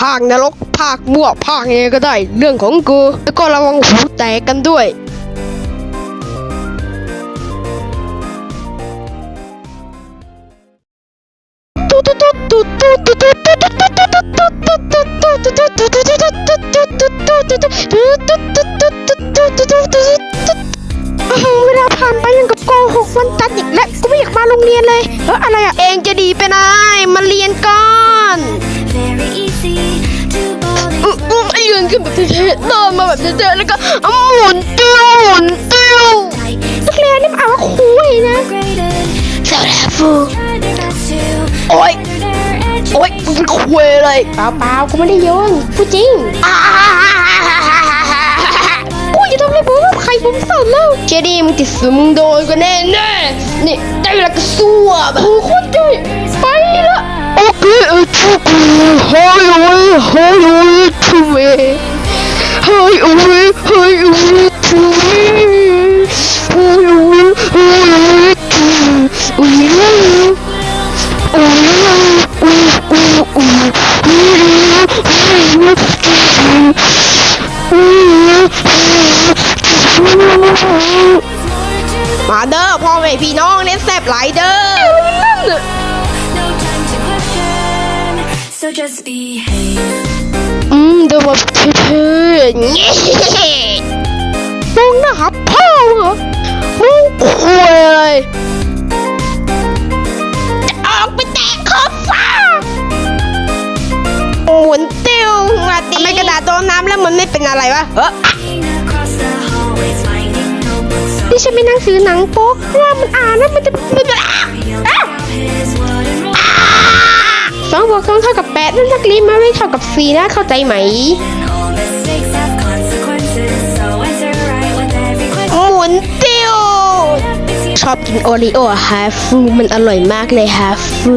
ภาคนรก ภาคบวกภาคยังไงก็ได้ เรื่องของกู แล้วก็ระวังหูแตกกันด้วยเวลาผ่านไปยังกับโกหกวันจันทร์อีกแล้วกูไม่อยากมาโรงเรียนเลยเอออะไรอะ เองจะดีไปไหนมาเรียนก่อน ขึ้นแบบเท่ๆเดินมาแบบเท่ๆแล้วก็หมุนติ้วหมุนติ้ว tight นักเรียนนี่มันอ่านว่าคุยนะ graded เจ้าแลฟู Try their best to โอ๊ย better their edge โอ๊ยมึงเป็นคุยเลยเปล่าเปล่ากูไม่ได้โยนพูดจริงกูจะทำอะไรผมว่าใครผมสั่นแล้วเจดี้มึงติดซึมมึงโดนก็แน่แน่ๆนี่ได้เวลากระซวบโอ้โคตรดีไปละโอเคเออทุกคนเฮ้ยโอ้ยเฮ้ยโอ้ยทุเวเฮ้ยโอ้ยเฮ้ยโอ้ย ทุเวเฮ้ยโอ้ยเฮ้ยโอ้ยทุเวโอ้ยโอ้ยโอ้ยโอ้ยโอ้ยโอ้ยมาเด้อพ่อแม่พี่น้องเนี่ยแซ่บหลายเด้อ No time to question So just behave อืมเดี๋ยวแบบเท่ๆเงี้ยมองหน้าหาพ่อเหรอมองคุยเลยจะออกไปแตะขอบฟ้าหมุนติ้วมาดีทำไมกระดาษโดนน้ำแล้วมันไม่เป็นอะไรวะเออ Walking across the hallways Finding notebooks so นี่ฉันไม่นั่งซื้อหนังโป๊เวลามันอ่านแล้วมันจะมันจะ องบวกสองเท่ากับแปดนั่นสักลิมาไม่เท่ากับสี่นะเข้าใจไหม All mistakes have consequences So answer right with every หมุนติ้วชอบกินโอรีโอฮาฟูมันอร่อยมากเลยฮาฟู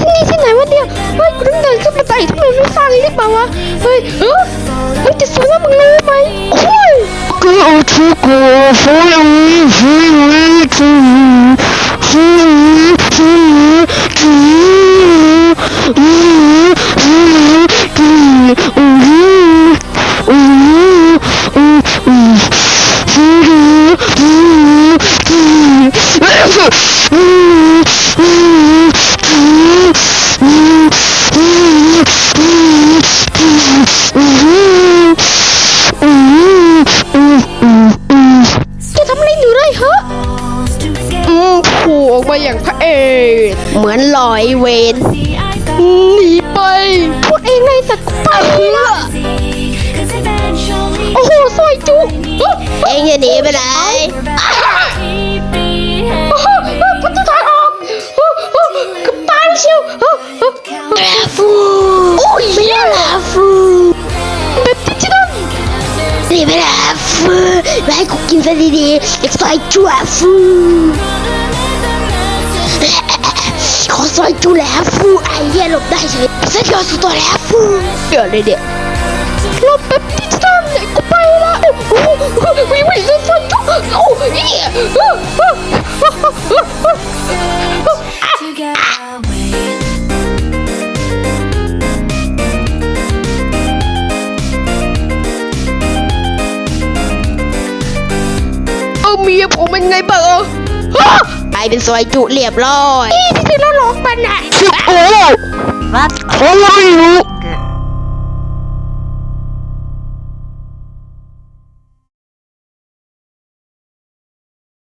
ที่นี่ที่ไหนวะเนี่ยเฮ้ยกูต้องเดินขึ้นบันไดทำไมไม่ฟังหรือเปล่าวะเฮ้ยเออเฮ้ยจะสวยว่ามึงรู้ไหม โอ้ยก็เเหมือนลอยเวนหนีไปพูดเองเลยสัตว์ไปละโอ้โหซอยจุเองจะหนีไปไหนโอ้โหประตูทางออกโอ้โหกับตายเชียวลาฟูโอ้ยไม่ได้ลาฟูแบบดิจิตอลนี่ไม่ลาฟูไม่ให้กูกินซะดีๆเด็กซอยจั่วฟู ขอซอยจูแล้วฟูไอ้เหี้ยหลบได้เฉยเสียสุดตัวแล้วฟูเดี๋ยวเลยเดี๋ยวหลบแบบดิจิตอลเลยกูไปละโอ้โหวิ่งวิ่งเลยซอยจูโอ้ยเหี้ย to get away เอาเมียผมเป็นไงบ้างเอ อไปเป็นซอยจุเรียบร้อยนี่ที่เราหลอกมันอะโอ้รับเขาไม่รู้